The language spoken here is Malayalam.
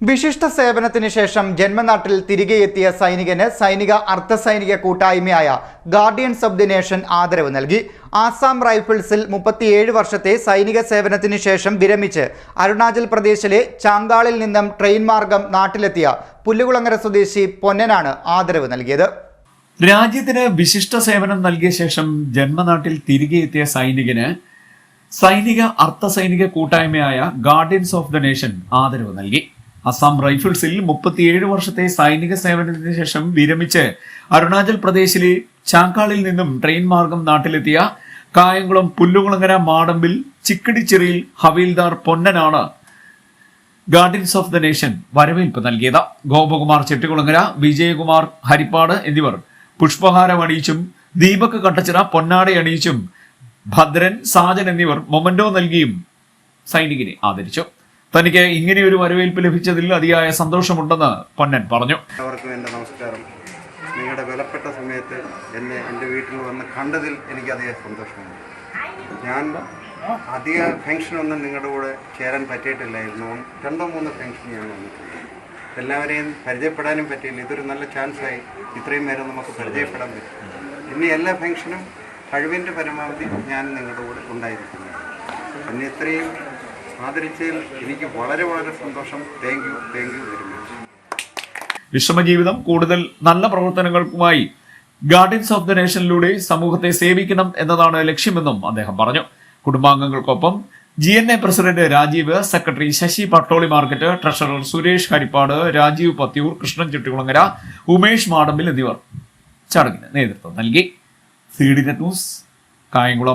വിശിഷ്ട സേവനത്തിന് ശേഷം ജന്മനാട്ടിൽ തിരികെ എത്തിയ സൈനികന് സൈനിക അർദ്ധസൈനിക കൂട്ടായ്മയായ ഗാർഡിയൻസ് ഓഫ് ദി നേഷൻ ആദരവ് നൽകി. ആസാം റൈഫിൾസിൽ മുപ്പത്തിയേഴ് വർഷത്തെ സൈനിക സേവനത്തിന് ശേഷം വിരമിച്ച് അരുണാചൽ പ്രദേശിലെ ചാങ്കാളിൽ നിന്നും ട്രെയിൻ മാർഗം നാട്ടിലെത്തിയ പുല്ലുകുളങ്ങര സ്വദേശി പൊന്നനാണ് ആദരവ് നൽകിയത്. രാജ്യത്തിന് വിശിഷ്ട സേവനം നൽകിയ ശേഷം ജന്മനാട്ടിൽ തിരികെ എത്തിയ സൈനികന് സൈനിക അർദ്ധസൈനിക കൂട്ടായ്മയായ ഗാർഡിയൻസ് ഓഫ് ദ നേഷൻ ആദരവ് നൽകി. അസം റൈഫിൾസിൽ മുപ്പത്തിയേഴ് വർഷത്തെ സൈനിക സേവനത്തിന് ശേഷം വിരമിച്ച് അരുണാചൽ പ്രദേശിലെ ചാങ്കാളിൽ നിന്നും ട്രെയിൻ മാർഗം നാട്ടിലെത്തിയ Kayamkulam Pullukulangara Madambil Chikkadichirayil havildar Ponnan guardians of the nation വരവേൽപ്പ് നൽകിയത്. ഗോപകുമാർ ചെട്ടികുളങ്ങര വിജയകുമാർ ഹരിപ്പാട് എന്നിവർ പുഷ്പഹാരം അണിയിച്ചും ദീപക് കട്ടച്ചിറ പൊന്നാട അണിയിച്ചും ഭദ്രൻ സാജൻ എന്നിവർ മൊമന്റോ നൽകിയും സൈനികനെ ആദരിച്ചു. തനിക്ക് ഇങ്ങനെയൊരു വരവേൽപ്പ് ലഭിച്ചതിൽ അതിയായ സന്തോഷമുണ്ടെന്ന് പൊന്നൻ പറഞ്ഞു. എല്ലാവർക്കും എന്റെ നമസ്കാരം. നിങ്ങളുടെ വിലപ്പെട്ട സമയത്ത് എന്നെ എന്റെ വീട്ടിൽ വന്ന് കണ്ടതിൽ എനിക്ക് അതിയായ സന്തോഷമുണ്ട്. ഞാൻ അധിക ഫംഗ്ഷനൊന്നും നിങ്ങളുടെ കൂടെ ചേരാൻ പറ്റിയിട്ടില്ലായിരുന്നു. രണ്ടോ മൂന്നോ ഫംഗ്ഷൻ ഞാൻ വന്നിട്ടുണ്ട്. എല്ലാവരെയും പരിചയപ്പെടാനും പറ്റിയില്ല. ഇതൊരു നല്ല ചാൻസായി. ഇത്രയും നേരം നമുക്ക് പരിചയപ്പെടാൻ പറ്റും. ഇനി എല്ലാ ഫംഗ്ഷനും കഴിവിന്റെ പരമാവധി ഞാൻ നിങ്ങളുടെ കൂടെ ഉണ്ടായിരിക്കുന്നു. പിന്നെ ഇത്രയും ആദരിച്ചതിൽ എനിക്ക് വളരെ വളരെ സന്തോഷം. Thank you thank you very much വിശ്രമജീവിതം കൂടുതൽ നല്ല പ്രവർത്തനങ്ങൾക്കുമായി ഗാർഡിയൻസ് ഓഫ് ദ നേഷനിലൂടെ സമൂഹത്തെ സേവിക്കണം എന്നതാണ് ലക്ഷ്യമെന്നും അദ്ദേഹം പറഞ്ഞു. കുടുംബാംഗങ്ങൾക്കൊപ്പം G N A president Rajeev secretary Sasi Pattoli market treasurer Suresh Harippad Rajeev Pathiyoor Krishnan Chettikulangara Umesh Madambil എന്നിവർ ചടങ്ങിന് നേതൃത്വം നൽകി. C D news Kayamkulam.